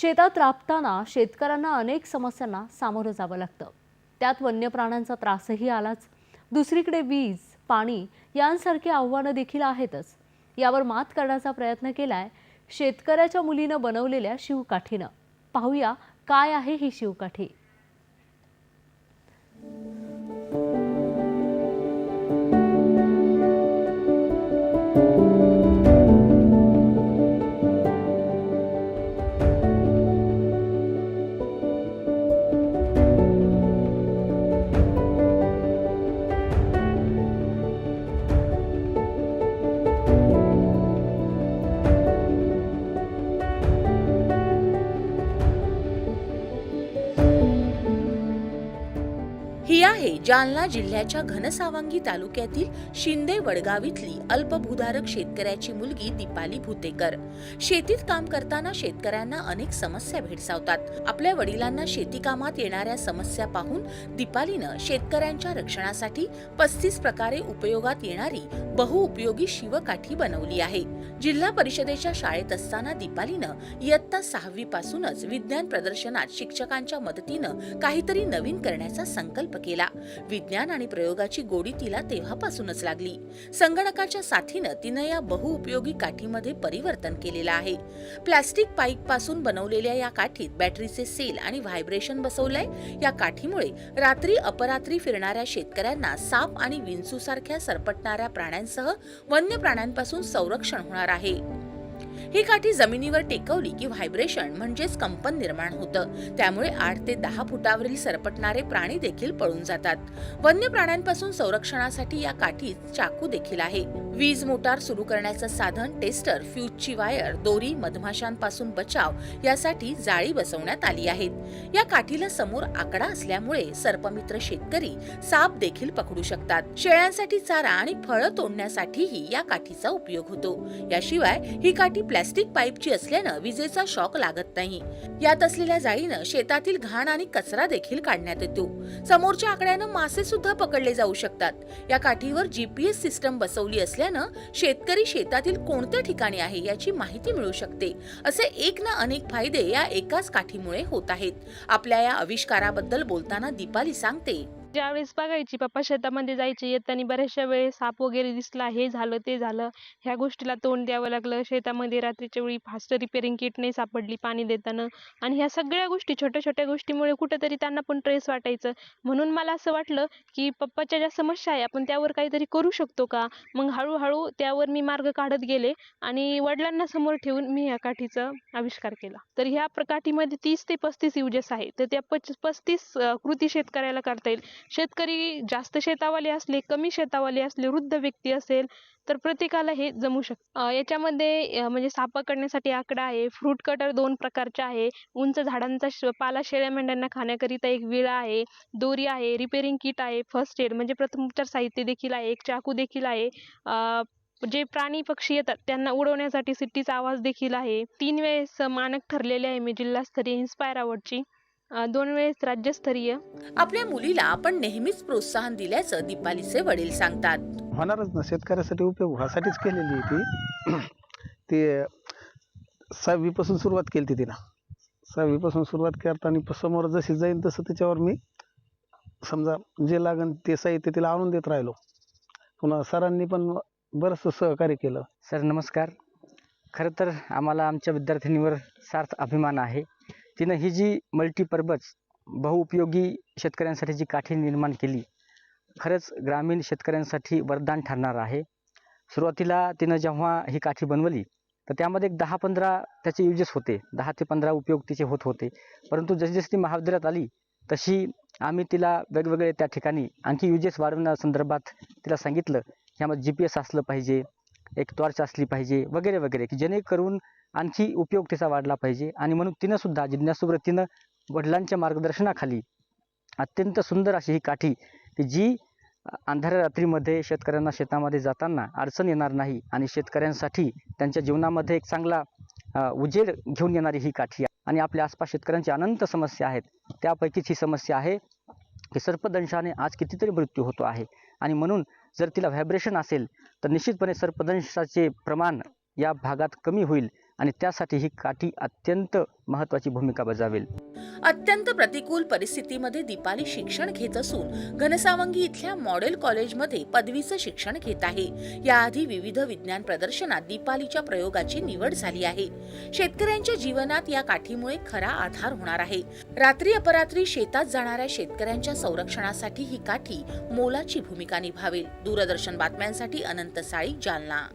शेतात राबताना शेतकऱ्यांना अनेक समस्यांना सामोरं जावं लागतं. त्यात वन्य प्राण्यांचा त्रासही आलाच. दुसरीकडे वीज पाणी यांसारखी आव्हानं देखील आहेतच. यावर मात करण्याचा प्रयत्न केलाय शेतकऱ्याच्या मुलीनं बनवलेल्या शिवकाठीनं. पाहूया काय आहे ही शिवकाठी. आहे जालना जिल्ह्याच्या घनसावंगी तालुक्यातील शिंदे वडगाव इथली अल्पभूधारक शेतकऱ्याची मुलगी दीपाली भुतेकर. शेतीत काम करताना शेतकऱ्यांना अनेक समस्या भेडसावतात. आपल्या वडिलांना शेती कामात येणाऱ्या समस्या पाहून दीपालीनं शेतकऱ्यांच्या रक्षणासाठी पस्तीस प्रकारे उपयोगात येणारी बहुउपयोगी शिवकाठी बनवली आहे. जिल्हा परिषदेच्या शाळेत असताना दीपालीनं इयत्ता सहावी पासूनच विज्ञान प्रदर्शनात शिक्षकांच्या मदतीनं काहीतरी नवीन करण्याचा संकल्प केला. विज्ञान आणि प्रयोगाची गोडी तिला तेव्हापासूनच लागली. संगणकाच्या साथीनं तिनं या बहुउपयोगी काठीमध्ये परिवर्तन केलेलं आहे. प्लास्टिक पाईपपासून बनवलेल्या या काठीत बॅटरीचे सेल आणि व्हायब्रेशन बसवलंय. या काठीमुळे रात्री अपरात्री फिरणाऱ्या शेतकऱ्यांना साप आणि विंचू सारख्या सरपटणाऱ्या प्राण्यांसह वन्य प्राण्यांपासून संरक्षण होणार आहे. ही काठी जमिनीवर टेकवली की व्हायब्रेशन म्हणजेच कंपन निर्माण होतं. त्यामुळे आठ ते दहा फुटावरील सरपटणारे प्राणी देखील पळून जातात. वन्य प्राण्यांपासून संरक्षणासाठी या काठीत चाकू देखील आहे. वीज मोटार सुरू करण्याचं साधन टेस्टर फ्यूजची वायर दोरी मधमाशांपासून बचाव यासाठी जाळी बसवण्यात आली आहेत. या काठीला समोर आकडा असल्यामुळे सर्पमित्र शेतकरी साप देखील पकडू शकतात. शेळ्यांसाठी चारा आणि फळं तोडण्यासाठीही या काठीचा उपयोग होतो. याशिवाय ही काठी प्लॅस्टिक पाईपची असल्यानं विजेचा शॉक लागत नाही. यात असलेल्या जाळीनं शेतातील घाण आणि कचरा देखील काढण्यात येतो. समोरच्या आकड्यानं मासे सुद्धा पकडले जाऊ शकतात. या काठीवर जीपीएस सिस्टम बसवली असल्यानं शेतकरी शेतातील कोणत्या ठिकाणी आहे याची माहिती मिळू शकते. असे एक ना अनेक फायदे या एकाच काठीमुळे होत आहेत. आपल्या या आविष्काराबद्दल बोलताना दीपाली सांगते. ज्यावेळेस बघायची पप्पा शेतामध्ये जायचे येताना बऱ्याचशा वेळेस साप वगैरे दिसला हे झालं ते झालं. ह्या गोष्टीला तोंड द्यावं लागलं. शेतामध्ये रात्रीच्या वेळी फास्ट रिपेअरिंग किट नाही सापडली पाणी देताना. आणि ह्या सगळ्या गोष्टी छोट्या छोट्या गोष्टीमुळे कुठंतरी त्यांना पण ट्रेस वाटायचं. म्हणून मला असं वाटलं की पप्पाच्या ज्या समस्या आहे आपण त्यावर काहीतरी करू शकतो का? मग हळूहळू त्यावर मी मार्ग काढत गेले आणि वडिलांना समोर ठेवून मी ह्या काठीचा आविष्कार केला. तर ह्या प्रकाठीमध्ये तीस ते पस्तीस युजेस आहे तर त्या पच पस्तीस कृती शेतकऱ्याला करता येईल. शेतकरी जास्त शेतावाले असले कमी शेतावाले असले वृद्ध व्यक्ती असेल तर प्रत्येकाला हे जमू शकतं याच्यामध्ये म्हणजे सापा करण्यासाठी आकडा आहे फ्रूट कटर दोन प्रकारचे आहे उंच झाडांचा श- पाला शेळ्या मेंढ्यांना खाण्याकरिता एक विळा आहे दोरी आहे रिपेरिंग किट आहे फर्स्ट एड म्हणजे प्रथमोपचार साहित्य देखील आहे एक चाकू देखील आहे जे प्राणी पक्षी येतात त्यांना उडवण्यासाठी सिट्टीचा आवाज देखील आहे. तीन वेळेस मानक ठरलेले आहे मी जिल्हास्तरीय इन्स्पायर अवॉर्डची दोन वेळेस राज्यस्तरीय. आपल्या मुलीला आपण नेहमीच प्रोत्साहन दिल्याचं दीपालीचे वडील सांगतात. होणारच ना शेतकऱ्यासाठी उपयोग व्हासाठी केलेली आहे ती. ते सहावीपासून सुरुवात केली ती तिनं. सहावीपासून सुरुवात करताना समोर जशी जाईल तसं त्याच्यावर मी समजा जे लागन ते साहित्य तिला आणून देत राहिलो. पुन्हा सरांनी पण बरंचसं सहकार्य केलं. सर नमस्कार. खरं तर आम्हाला आमच्या विद्यार्थिनीवर सार्थ अभिमान आहे. तिनं ही जी मल्टीपर्पज बहुउपयोगी शेतकऱ्यांसाठी जी काठी निर्माण केली खरंच ग्रामीण शेतकऱ्यांसाठी वरदान ठरणार आहे. सुरुवातीला तिनं जेव्हा ही काठी बनवली तर त्यामध्ये एक दहा पंधरा त्याचे युजेस होते. दहा ते पंधरा उपयोग तिचे होत होते. परंतु जशी जशी ती महाविद्यालयात आली तशी आम्ही तिला वेगवेगळे त्या ठिकाणी आणखी युजेस वाढवण्यासंदर्भात तिला सांगितलं ह्यामध्ये जी पी एस असलं पाहिजे. एक टॉर्च असली पाहिजे वगैरे वगैरे की जेणेकरून आणखी उपयोग तिचा वाढला पाहिजे. आणि म्हणून तिनं सुद्धा जिज्ञासू वडिलांच्या मार्गदर्शनाखाली अत्यंत सुंदर अशी ही काठी की जी अंधाऱ्या रात्रीमध्ये शेतकऱ्यांना शेतामध्ये जाताना अडचण येणार नाही आणि शेतकऱ्यांसाठी त्यांच्या जीवनामध्ये एक चांगला उजेड घेऊन येणारी ही काठी आणि आपल्या आसपास शेतकऱ्यांची अनंत समस्या आहेत. त्यापैकीच ही समस्या आहे की सर्पदंशाने आज कितीतरी मृत्यू होतो आहे. आणि म्हणून जर तिला व्हायब्रेशन असेल तर निश्चितपणे सर्पदंशाचे प्रमाण या भागात कमी होईल. आणि त्यासाठी ही काठी अत्यंत महत्त्वाची भूमिका बजावेल. अत्यंत प्रतिकूल परिस्थितीमध्ये दीपाली शिक्षण घेत असून घनसावंगी इथल्या मॉडेल कॉलेजमध्ये पदवीचं शिक्षण घेत आहे. याआधी विविध विज्ञान प्रदर्शनात दीपालीच्या प्रयोगाची निवड झाली आहे. शेतकऱ्यांच्या जीवनात या काठीमुळे खरा आधार होणार आहे. रात्री अपरात्री शेतात जाणाऱ्या शेतकऱ्यांच्या संरक्षणासाठी ही काठी मोलाची भूमिका निभावेल. दूरदर्शन बातम्यांसाठी अनंत साळी जालना.